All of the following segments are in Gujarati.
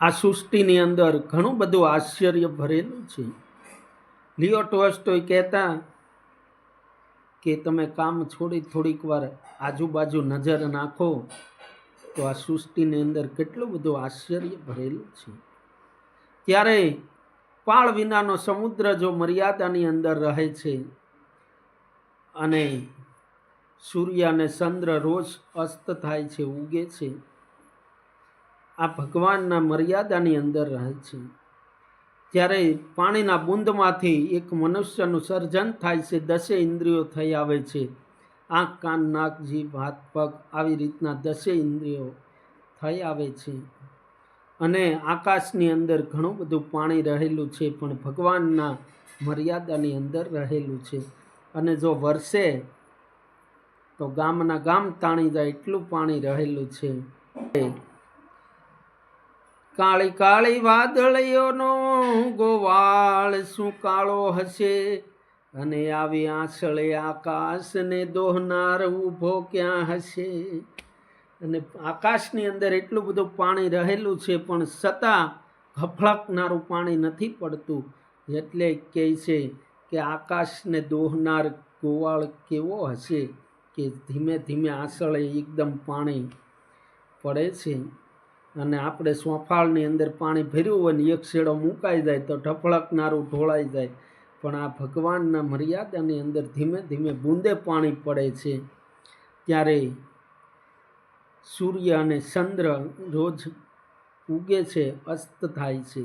આ સૃષ્ટિની અંદર ઘણું બધું આશ્ચર્ય ભરેલું છે. લિયો ટોસ્ટોય કહેતા કે તમે કામ છોડી થોડીક વાર આજુબાજુ નજર નાખો તો આ સૃષ્ટિની અંદર કેટલું બધું આશ્ચર્ય ભરેલું છે. ત્યારે પાળ વિનાનો સમુદ્ર જો મર્યાદાની અંદર રહે છે અને સૂર્ય અને ચંદ્ર રોજ અસ્ત થાય છે, ઉગે છે આ ભગવાનના મર્યાદાની અંદર રહે છે. ત્યારે પાણીના બુંદમાંથી એક મનુષ્યનું સર્જન થાય છે, દસે ઇન્દ્રિયો થઈ આવે છે. આંખ, કાન, નાક, જીભ, હાથ, પગ આવી રીતના દસે ઇન્દ્રિયો થઈ આવે છે. અને આકાશની અંદર ઘણું બધું પાણી રહેલું છે, પણ ભગવાનના મર્યાદાની અંદર રહેલું છે. અને જો વરસે, તો ગામના ગામ તાણી જાય એટલું પાણી રહેલું છે. કાળી કાળી વાદળીઓનો ગોવાળ શું કાળો હશે. અને આવી આંસળે આકાશને દોહનાર ઊભો ક્યાં હશે? અને આકાશની અંદર એટલું બધું પાણી રહેલું છે, પણ છતાં ઘફળકનારું પાણી નથી પડતું. એટલે કહે છે કે આકાશને દોહનાર ગોવાળ કેવો હશે કે ધીમે ધીમે આંસળે એકદમ પાણી પડે છે. અને આપણે સોફાળની અંદર પાણી ભર્યું હોય ને એક શેડો મુકાઈ જાય તો ઢફળકનારું ઢોળાઈ જાય. પણ આ ભગવાનના મર્યાદાની અંદર ધીમે ધીમે બૂંદે પાણી પડે છે. ત્યારે સૂર્ય અને ચંદ્ર રોજ ઉગે છે, અસ્ત થાય છે.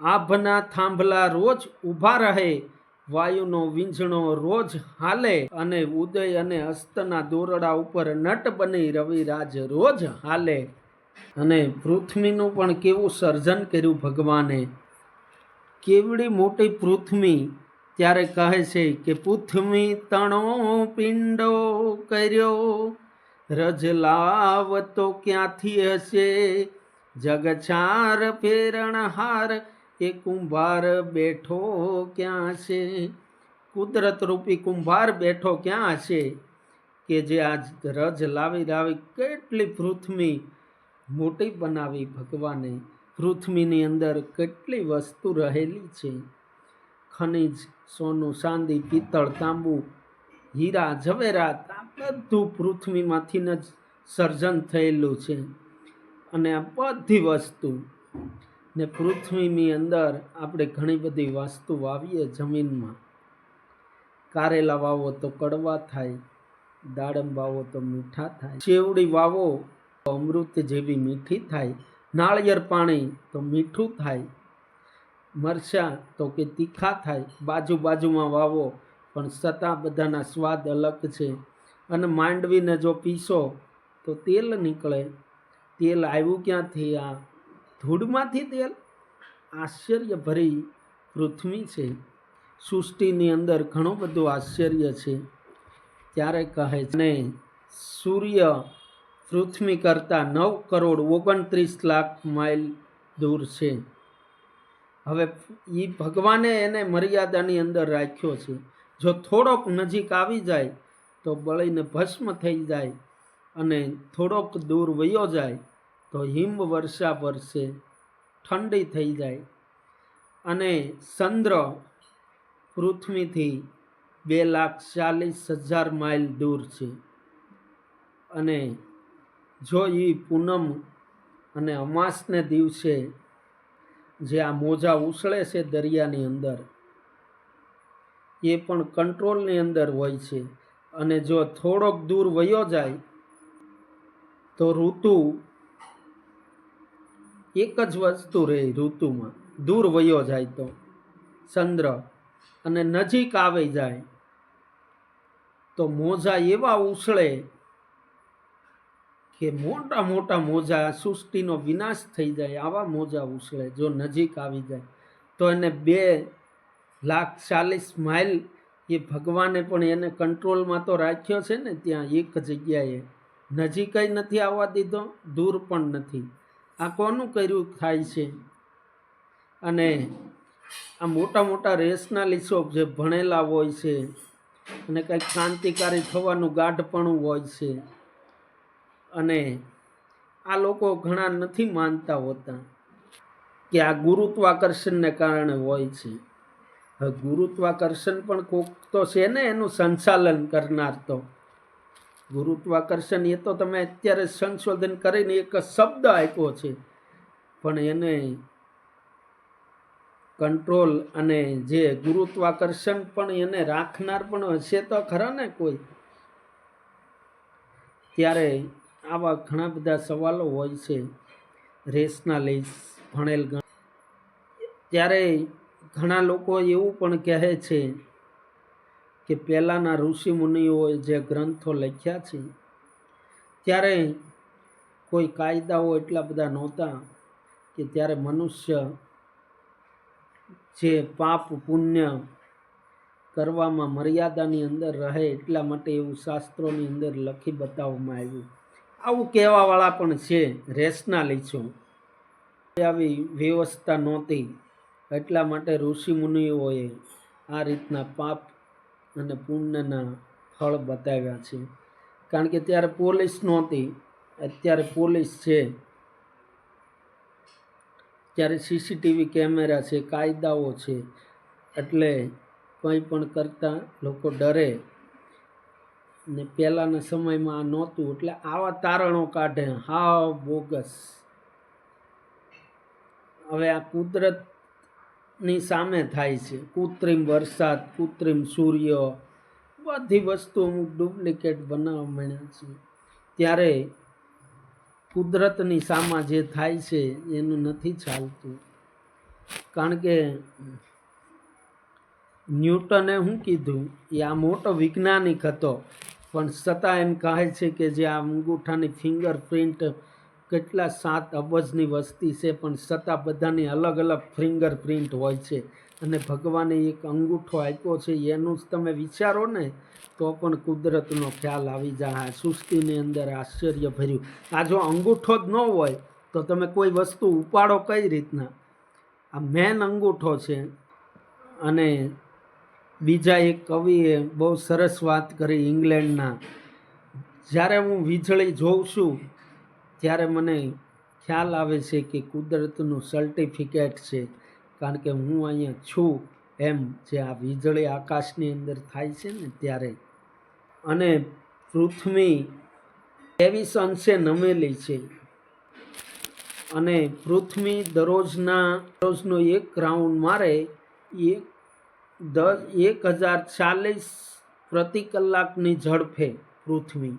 આભના થાંભલા રોજ ઊભા રહે, વાયુનો વીંઝણો રોજ હાલે અને ઉદય અને અસ્તના દોરડા ઉપર નટ બની રવિરાજ રોજ હાલે. અને પૃથ્વીનું પણ કેવું સર્જન કર્યું ભગવાને? કેવડી મોટી પૃથ્વી ત્યારે કહે છે કે, પૃથ્વી તણો પિંડો કર્યો, રજ લાવતો ક્યાંથી હશે? જગછાર ફેરણહાર એ કુંભાર બેઠો ક્યાં છે કુદરત રૂપી કુંભાર બેઠો ક્યાં હશે? કે જે આજ રજ લાવી લાવી કેટલી પૃથ્વી મોટી બનાવી ભગવાને પૃથ્વીની અંદર કેટલી વસ્તુ રહેલી છે? ખનિજ, સોનું, ચાંદી, પિત્તળ, તાંબુ, હીરા ઝવેરાત આ બધું પૃથ્વીમાંથી જ સર્જન થયેલું છે. અને આ બધી વસ્તુ ને પૃથ્વીની અંદર આપણે ઘણી બધી વસ્તુ વાવીએ જમીનમાં. કારેલા વાવો તો કડવા થાય, દાડમ વાવો તો મીઠા થાય ચેવડી વાવો અમૃત જેવી મીઠી થાય, નાળિયેર પાણી તો મીઠું થાય, મરચાં તો કે તીખા થાય, બાજુ બાજુમાં વાવો, પણ છતાં બધાના સ્વાદ અલગ છે. અને માંડવીને જો પીસો તો તેલ નીકળે. તેલ આવ્યું ક્યાંથી? આ ધૂળમાંથી તેલ? આશ્ચર્યભરી પૃથ્વી છે. સૃષ્ટિની અંદર ઘણું બધું આશ્ચર્ય છે. ત્યારે કહે છે ને સૂર્ય પૃથ્વી કરતાં નવ કરોડ ઓગણત્રીસ લાખ માઇલ દૂર છે. હવે એ ભગવાને એને મર્યાદાની અંદર રાખ્યો છે. જો થોડોક નજીક આવી જાય, તો બળીને ભસ્મ થઈ જાય અને થોડોક દૂર વયો જાય, તો હિમ વર્ષા વરસે ઠંડી થઈ જાય. અને ચંદ્ર પૃથ્વીથી બે લાખ ચાલીસ હજાર માઇલ દૂર છે. અને જો એ પૂનમ અને અમાસને દિવસે જે આ મોજા ઉછળે છે દરિયાની અંદર, એ પણ કંટ્રોલની અંદર હોય છે. અને જો થોડોક દૂર વયો જાય, તો ઋતુ એક જ વસ્તુ રહે ઋતુમાં. દૂર વયો જાય તો ચંદ્ર અને નજીક આવી જાય, તો મોજા એવા ઉછળે કે મોટા મોટા મોજા સૃષ્ટિનો વિનાશ થઈ જાય, આવા મોજા ઉછળે, જો નજીક આવી જાય. તો એને બે લાખ ચાલીસ માઇલ એ ભગવાને પણ એને કંટ્રોલમાં તો રાખ્યો છે ને, ત્યાં એક જગ્યાએ નજીકય નથી આવવા દીધો, દૂર પણ નથી. આ કોનું કર્યું થાય છે? અને આ મોટા મોટા રેશનાલિસ્ટો જે ભણેલા હોય છે, અને કંઈક ક્રાંતિકારી થવાનું ગાઢપણું હોય છે અને આ લોકો ઘણા નથી માનતા હોતા કે આ ગુરુત્વાકર્ષણને કારણે હોય છે. ગુરુત્વાકર્ષણ પણ કોક તો છે ને એનું સંચાલન કરનાર તો. ગુરુત્વાકર્ષણ એ તો તમે અત્યારે સંશોધન કરીને એક શબ્દ આપ્યો છે, પણ એને કંટ્રોલ અને જે ગુરુત્વાકર્ષણ પણ એને રાખનાર પણ હશે તો ખરા ને કોઈ? ત્યારે આવા ઘણા બધા સવાલો હોય છે. રેશનાલિસ્ટ ભણેલ ગણ ત્યારે ઘણા લોકો એવું પણ કહે છે કે પહેલાંના ઋષિમુનિઓએ જે ગ્રંથો લખ્યા છે, ત્યારે કોઈ કાયદાઓ એટલા બધા નહોતા કે ત્યારે મનુષ્ય જે પાપ પુણ્ય કરવામાં મર્યાદાની અંદર રહે એટલા માટે એવું શાસ્ત્રોની અંદર લખી બતાવવામાં આવ્યું. આવું કહેવાવાળા પણ છે, રેસના છું આવી વ્યવસ્થા નહોતી, એટલા માટે ઋષિમુનિઓએ આ રીતના પાપ અને પુણ્યના ફળ બતાવ્યા છે. કારણ કે ત્યારે પોલીસ નહોતી, અત્યારે પોલીસ છે. ત્યારે સીસીટીવી કેમેરા છે, કાયદાઓ છે, એટલે કંઈ પણ કરતાં લોકો ડરે. ને પહેલાંના સમયમાં આ નહોતું, એટલે આવા તારણો કાઢે. હા, બોગસ. હવે આ કુદરતની સામે થાય છે. કૃત્રિમ વરસાદ, કૃત્રિમ સૂર્ય, બધી વસ્તુ અમુક ડુપ્લિકેટ બનાવવા માંડ્યા છે. ત્યારે કુદરતની સામા જે થાય છે, એનું નથી ચાલતું. કારણ કે ન્યૂટને શું કીધું, એ આ મોટો વૈજ્ઞાનિક હતો. પણ છતાં એમ કહે છે કે જે આ અંગૂઠાની ફિંગરપ્રિન્ટ કેટલા સાત અબજની વસ્તી છે, પણ છતાં બધાની અલગ અલગ ફિંગરપ્રિન્ટ હોય છે. અને ભગવાને એક અંગૂઠો આપ્યો છે, એનું જ તમે વિચારો ને, તો પણ કુદરતનો ખ્યાલ આવી જાય. સૃષ્ટિની અંદર આશ્ચર્ય ભર્યું. આ જો અંગૂઠો જ ન હોય, તો તમે કોઈ વસ્તુ ઉપાડો કઈ રીતના? આ મેન અંગૂઠો છે. અને બીજા એક કવિએ બહુ સરસ વાત કરી ઇંગ્લેન્ડના. જ્યારે હું વીજળી જોઉં છું, ત્યારે મને ખ્યાલ આવે છે કે કુદરતનું સર્ટિફિકેટ છે, કારણ કે હું અહીંયા છું એમ જે આ વીજળી આકાશની અંદર થાય છે ને ત્યારે. અને પૃથ્વી ત્રેવીસ અંશે નમેલી છે. અને પૃથ્વી દરરોજના દરરોજનો એક રાઉન્ડ મારે એ દસ એક હજાર ચાલીસ પ્રતિ કલાકની ઝડપે પૃથ્વી.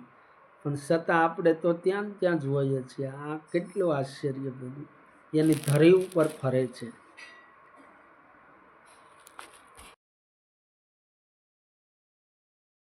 પણ છતાં આપણે તો ત્યાં ત્યાં જ હોઈએ છીએ. આ કેટલું આશ્ચર્ય બધું એની ધરી ઉપર ફરે છે.